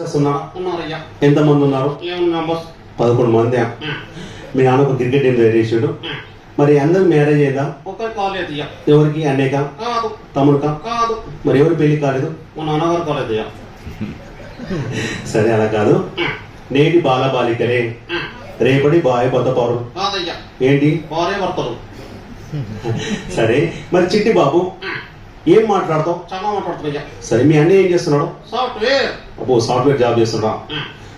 ఉన్నారయ్యా. ఎంతమంది ఉన్నారు? పదకొండు మంది. మీ నాన్న ఒక క్రికెట్ టీం తయారు చేసాడు మరి అందరూ మ్యారేజ్ అయ్యేదా అయ్యా ఎవరికి? అన్నయ్యక? కాదు. తమ్ముడుకా? కాదు. మరి ఎవరు పెళ్ళి కాలేదు? మా నాన్నగారు కాలేదు సరే అలా కాదు. నేటి బాల బాలికలే రేపటి బాయ్ కొత్త పౌరు కాదయ్యా. ఏంటి? సరే మరి చిట్టి బాబు ఏం మాట్లాడతావు? చాలా మాట్లాడుతున్నాయ్యా. సరే మీ అన్నయ్య ఏం చేస్తున్నాడు? సాఫ్ట్వేర్. అబ్బో సాఫ్ట్వేర్ జాబ్ చేస్తున్నాడా?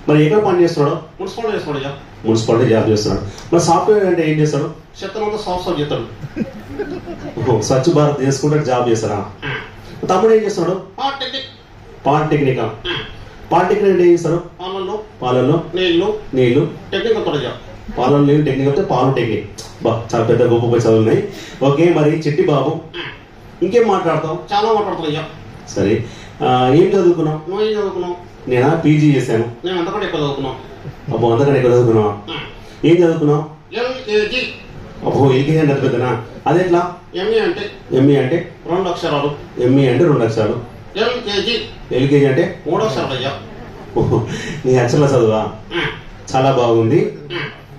మరి ఎక్కడ పని చేస్తున్నాడు? మున్సిపల్ చేస్తాడయ్యా మున్సిపాలిటీ జాబ్ చేస్తున్నాడు. మరి సాఫ్ట్వేర్ అంటే ఏం చేస్తాడు? చెత్తనంతా సాఫ్ సాఫ్ చేస్తాడు. ఓహో, స్వచ్ఛ భారత్ చేసుకుంటే జాబ్ చేస్తాడా? తమ్ముడు ఏం చేస్తున్నాడు? Technique polytechnic? పాలిటెక్నిక్ అంటే ఏం చేస్తారు పాలల్లో పాలల్లో నీళ్ళు నీళ్ళు టెక్నిక్ పాలల్లో నీళ్ళు టెక్నిక్ అంటే పాలు టెక్నిక్ బా చాలా పెద్ద గొప్ప చదువులు ఉన్నాయి. ఓకే మరి చిట్టి బాబు. ఇంకేం మాట్లాడతావు? చాలా మాట్లాడుతున్నాయ్యా సరే. ఆ, ఏం చదువుకున్నావు? నువ్వు ఏం చదువుకున్నావు? నేనా? పీజీ చేశాను. నేను అంతకంటే ఎక్కువ అబ్బో అంతకంటే ఎక్కడ చదువుకున్నావా? ఏం చదువుకున్నావు? అబ్బో ఎల్కేజీ అంటే పెద్దనా? అది ఎట్లా ఎంఏ అంటే? ఎంఈ అంటే? రెండు అక్షరాలు. ఎంఈ అంటే రెండు అక్షరాలు. ఎల్కేజీ ఎల్కేజీ అంటే? మూడు అక్షరాలు అయ్యా. ఓహో, నీ అక్షరాల చదువా? చాలా బాగుంది.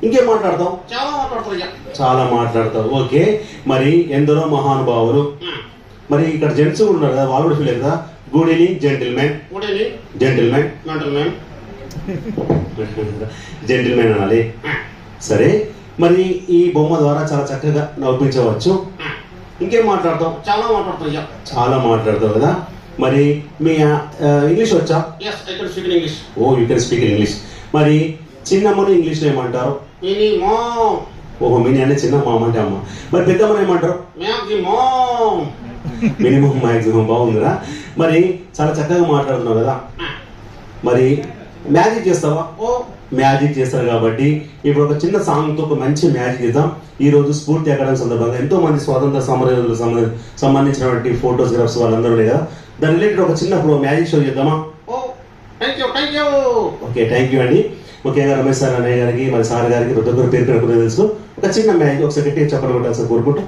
ఇంకేం మాట్లాడతావు? చాలా మాట్లాడుతున్నాయ్యా చాలా మాట్లాడతావు. ఓకే మరి ఎందరో మహానుభావులు. మరి ఇక్కడ జెంట్స్ ఉన్నారు కదా వాళ్ళు కూడా ఫీల్ కదా? గుడ్ ఈవినింగ్ జెంటిల్మెన్ గుడేని జెంటిల్మెన్ మెంటల్ మ్యాన్ జెంటిల్మెన్ అనాలి. సరే మరి ఈ బొమ్మ ద్వారా చాలా చక్కగా నవ్వించవచ్చు. ఇంకేం మాట్లాడతావు? చాలా మాట్లాడుతున్నాయ్యా చాలా మాట్లాడతావు కదా. మరి మీ ఇంగ్లీష్ వచ్చా? English oh you can speak English. మరి చిన్నమ్మని ఇంగ్లీష్లో ఏమంటారు? ఓహో మినీ అంటే చిన్న మామ అంటే అమ్మ. మరి పెద్దమ్మని ఏమంటారు? మినిమం మ్యాక్సిమం బాగుందిరా. మరి చాలా చక్కగా మాట్లాడుతున్నావు కదా. మరి మ్యాజిక్ చేస్తావా? ఓ మ్యాజిక్ చేస్తారు కాబట్టి ఇప్పుడు ఒక చిన్న సాంగ్తో ఒక మంచి మ్యాజిక్ చేద్దాం. ఈ రోజు స్ఫూర్తి అకాడమీ సందర్భంగా ఎంతో మంది స్వాతంత్ర సమరయోధులకు సంబంధ- సంబంధించినటువంటి ఫోటోగ్రాఫ్స్ వాళ్ళందరూ కదా. దాని రిలేటెడ్ ఒక చిన్న మ్యాజిక్ షో చేద్దామా? ఓకే థ్యాంక్ యూ అండి. ముఖ్యంగా రమేష్ సార్ అన్నయ్య గారికి మరి సార్ గారికి ప్రతి ఒక్కరు పేరు పేరు తెలుసు. ఒక చిన్న మ్యాజిక్ ఒకసారి గట్టిగా చెప్పడం కొట్టాల్సి కోరుకుంటూ.